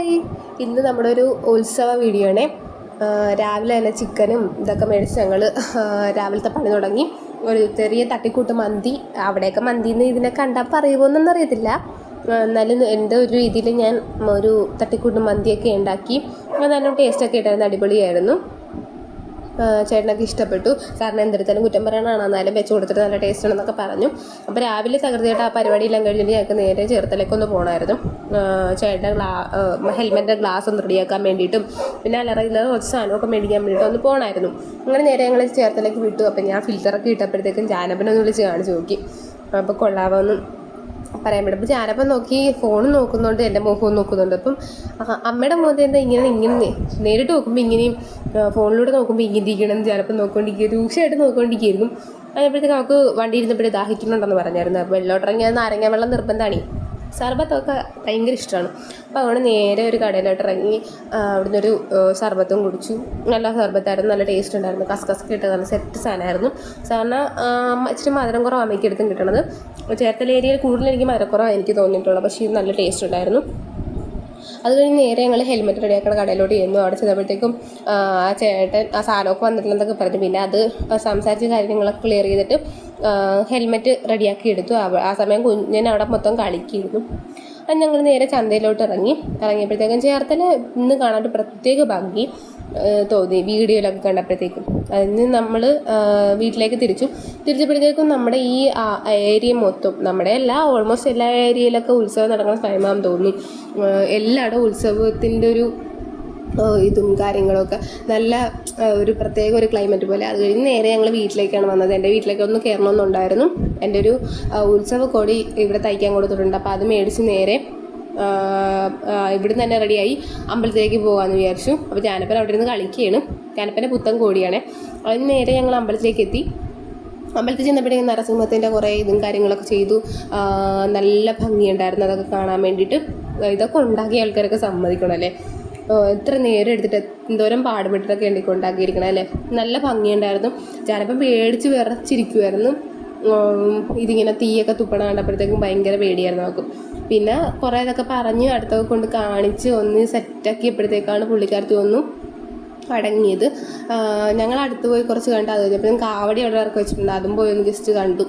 Hi. ഇന്ന് നമ്മുടെ ഒരു ഉത്സവ വീഡിയോ ആണേ രാവിലെ തന്നെ ചിക്കനും ഇതൊക്കെ മേടിച്ച് ഞങ്ങൾ രാവിലത്തെ പണി തുടങ്ങി. ഒരു ചെറിയ തട്ടിക്കൂട്ട് മന്തി അവിടെയൊക്കെ മന്തിന്ന് ഇതിനെ കണ്ടാൽ പറയുമോന്നൊന്നും അറിയത്തില്ല. എന്നാലും എന്റെ ഒരു രീതിയിൽ ഞാൻ ഒരു തട്ടിക്കൂട്ട് മന്തിയൊക്കെ ഉണ്ടാക്കി. നല്ല ടേസ്റ്റൊക്കെ ഇട്ടായിരുന്നു അടിപൊളിയായിരുന്നു. ചേട്ടനൊക്കെ ഇഷ്ടപ്പെട്ടു. കാരണം എന്തെടുത്താലും കുറ്റം പറയണതാണ് എന്നാലും വെച്ച് കൊടുത്തിട്ട് നല്ല ടേസ്റ്റ് ആണെന്നൊക്കെ പറഞ്ഞു. അപ്പോൾ രാവിലെ തകൃതിയായിട്ട് ആ പരിപാടിയെല്ലാം കഴിഞ്ഞിട്ട് ഞങ്ങൾക്ക് നേരെ ചേർത്തലേക്ക് ഒന്ന് പോകണമായിരുന്നു ചേട്ടന്റെ ഗ്ലാ ഹെൽമെറ്റിന്റെ ഗ്ലാസ് ഒന്ന് റെഡിയാക്കാൻ വേണ്ടിയിട്ടും പിന്നെ അലറയില്ലാതെ കുറച്ച് സാധനമൊക്കെ മേടിക്കാൻ വേണ്ടിയിട്ട് ഒന്ന് പോകണമായിരുന്നു അങ്ങനെ നേരെ ഞങ്ങൾ ചേർത്തലേക്ക് വിട്ടു. അപ്പോൾ ഞാൻ ഫിൽറ്ററൊക്കെ ഇട്ടപ്പോഴത്തേക്കും ജാനപ്പനൊന്ന് വിളിച്ച് കാണിച്ച് നോക്കി. അപ്പോൾ കൊള്ളാമെന്നും പറയാൻ പറ്റും. അപ്പോൾ ഞാനപ്പം നോക്കി ഫോൺ നോക്കുന്നുണ്ട് എന്റെ മുഖവും നോക്കുന്നുണ്ട്. അപ്പം അമ്മയുടെ മുഖത്ത് എന്താ ഇങ്ങനെ ഇങ്ങനെ നേരിട്ട് നോക്കുമ്പോൾ ഇങ്ങനെയും ഫോണിലൂടെ നോക്കുമ്പോൾ ഇങ്ങനെ ഇരിക്കണം ചിലപ്പോൾ നോക്കിക്കൊണ്ടിരിക്കുക രൂക്ഷമായിട്ട് നോക്കിക്കൊണ്ടിരിക്കുകയായിരുന്നു. അതിനപ്പോഴത്തേക്ക് അവൾക്ക് വണ്ടി ഇരുന്നപ്പോഴേ ദാഹിക്കുന്നുണ്ടെന്ന് പറഞ്ഞായിരുന്നു. അപ്പോൾ വെള്ളോട്ടിറങ്ങിയാൽ നാരങ്ങ വെള്ളം നിർബന്ധമാണ് സർബത്തൊക്കെ ഭയങ്കര ഇഷ്ടമാണ് അപ്പോൾ അതുകൊണ്ട് നേരെ ഒരു കടയിലോട്ട് ഇറങ്ങി അവിടുന്ന് ഒരു സർബത്തും കുടിച്ചു. നല്ല സർബത്തായിരുന്നു നല്ല ടേസ്റ്റ് ഉണ്ടായിരുന്നു. കസ്കസ് ഇട്ട് നല്ല സെറ്റ് സാധനമായിരുന്നു. സാധാരണ ഇച്ചിരി മധുരം കുറവ് അമ്മയ്ക്ക് എടുത്തും കിട്ടണത്. ചേർത്തല ഏരിയയിൽ കൂടുതൽ എനിക്ക് മധുരക്കുറവാണ് എനിക്ക് തോന്നിയിട്ടുള്ളത്. പക്ഷേ ഇത് നല്ല ടേസ്റ്റ് ഉണ്ടായിരുന്നു. അത് കഴിഞ്ഞ് നേരെ ഞങ്ങൾ ഹെൽമെറ്റ് റെഡിയാക്കുന്ന കടയിലോട്ട് ചെന്നു. അവിടെ ചെന്നപ്പോഴത്തേക്കും ആ ചേട്ടൻ ആ സാധനമൊക്കെ വന്നിട്ടില്ലെന്നൊക്കെ പറഞ്ഞു. പിന്നെ അത് സംസാരിച്ച കാര്യങ്ങളൊക്കെ ക്ലിയർ ചെയ്തിട്ട് ഹെൽമെറ്റ് റെഡിയാക്കി എടുത്തു. ആ സമയം കുഞ്ഞൻ അവിടെ മൊത്തം കളിക്കിയിരുന്നു അത് ഞങ്ങൾ നേരെ ചന്തയിലോട്ട് ഇറങ്ങി. ഇറങ്ങിയപ്പോഴത്തേക്കും ചേർത്തല ഇന്ന് കാണാൻ ഒരു പ്രത്യേക ഭംഗി തോന്നി. വീഡിയോയിലൊക്കെ കണ്ടപ്പോഴത്തേക്കും. അതിന് നമ്മൾ വീട്ടിലേക്ക് തിരിച്ചു. തിരിച്ചപ്പോഴത്തേക്കും നമ്മുടെ ഈ ഏരിയ മൊത്തം നമ്മുടെ എല്ലാ ഓൾമോസ്റ്റ് എല്ലാ ഏരിയയിലൊക്കെ ഉത്സവം നടക്കുന്ന ടൈമാണെന്ന് തോന്നുന്നു എല്ലായിടവും ഉത്സവത്തിന്റെ ഒരു ഇതും കാര്യങ്ങളൊക്കെ നല്ല ഒരു പ്രത്യേക ഒരു ക്ലൈമറ്റ് പോലെ. അത് കഴിഞ്ഞ് നേരെ ഞങ്ങൾ വീട്ടിലേക്കാണ് വന്നത്. എന്റെ വീട്ടിലേക്ക് ഒന്ന് കയറണമെന്നുണ്ടായിരുന്നു. എന്റെ ഒരു ഉത്സവ കൊടി ഇവിടെ തയ്ക്കാൻ കൊടുത്തിട്ടുണ്ട്. അപ്പോൾ അത് മേടിച്ച് നേരെ ഇവിടുന്ന് തന്നെ റെഡിയായി അമ്പലത്തിലേക്ക് പോകാമെന്ന് വിചാരിച്ചു. അപ്പോൾ ജാനപ്പൻ അവിടെ ഇരുന്ന് കളിക്കുകയാണ്. ജാനപ്പന്റെ പുത്തൻ കോടിയാണ്. അതിന് നേരെ ഞങ്ങൾ അമ്പലത്തിലേക്ക് എത്തി. അമ്പലത്തിൽ ചെന്നപ്പോഴേക്കും നരസിംഹത്തിന്റെ കുറേ ഇതും കാര്യങ്ങളൊക്കെ ചെയ്തു. നല്ല ഭംഗിയുണ്ടായിരുന്നു. അതൊക്കെ കാണാൻ വേണ്ടിയിട്ട്. ഇതൊക്കെ ഉണ്ടാക്കിയ ആൾക്കാരൊക്കെ സമ്മതിക്കണം അല്ലേ? എത്ര നേരം എടുത്തിട്ട് എന്തോരം പാടുപെട്ടിട്ടൊക്കെ എണ്ണിക്കൊണ്ടാക്കിയിരിക്കണം അല്ലേ? നല്ല ഭംഗിയുണ്ടായിരുന്നു. ചിലപ്പം പേടിച്ച് വിറച്ചിരിക്കുമായിരുന്നു ഇതിങ്ങനെ തീയൊക്കെ തുപ്പണ കണ്ടപ്പോഴത്തേക്കും ഭയങ്കര പേടിയായിരുന്നു നമുക്ക് പിന്നെ കുറേ ഇതൊക്കെ പറഞ്ഞ് അടുത്തൊക്കെ കൊണ്ട് കാണിച്ച് ഒന്ന് സെറ്റാക്കിയപ്പോഴത്തേക്കാണ് പുള്ളിക്കാരത്തി ഒന്നും അടങ്ങിയത്. ഞങ്ങൾ അടുത്ത് പോയി കുറച്ച് കണ്ടു അത് കഴിഞ്ഞപ്പം കാവടി അവിടെ ഇറക്കി വെച്ചിട്ടുണ്ട്. അതും പോയി ഒന്ന് ജസ്റ്റ് കണ്ടു.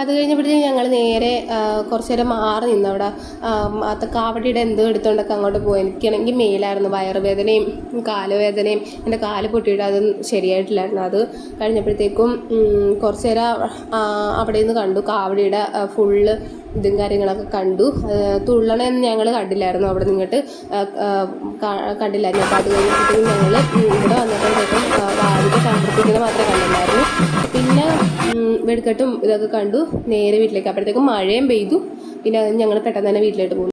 അത് കഴിഞ്ഞപ്പോഴത്തേക്കും ഞങ്ങൾ നേരെ കുറച്ച് നേരം മാറി നിന്ന് അവിടെ. കാവടിയുടെ എന്തോ എടുത്തുകൊണ്ടൊക്കെ അങ്ങോട്ട് പോയി. എനിക്കാണെങ്കിൽ മേലായിരുന്നു വയറുവേദനയും കാലുവേദനയും. എന്റെ കാൽ പൊട്ടിയിട്ട് അത് ശരിയായിട്ടില്ലായിരുന്നു. അത് കഴിഞ്ഞപ്പോഴത്തേക്കും കുറച്ച് നേരം അവിടെ നിന്ന് കണ്ടു. കാവടിയുടെ ഫുള്ള് ഇതും കാര്യങ്ങളൊക്കെ കണ്ടു. തുള്ളണമെന്ന് ഞങ്ങൾ കണ്ടില്ലായിരുന്നു അവിടെ നിന്നിട്ട് കണ്ടില്ലായിരുന്നു. അപ്പോൾ അത് കഴിഞ്ഞപ്പോഴത്തേക്കും ഞങ്ങൾ ഇവിടെ വന്നപ്പോഴത്തേക്കും വാരിക സമർപ്പിക്കുന്നത് മാത്രമേ കണ്ടില്ലായിരുന്നു പിന്നെ വെടിക്കെട്ടും ഇതൊക്കെ കണ്ടു. നേരെ വീട്ടിലേക്ക്. അപ്പോഴത്തേക്കും മഴയും പെയ്തു. പിന്നെ ഞങ്ങൾ പെട്ടെന്ന് തന്നെ വീട്ടിലോട്ട് പോകുന്നു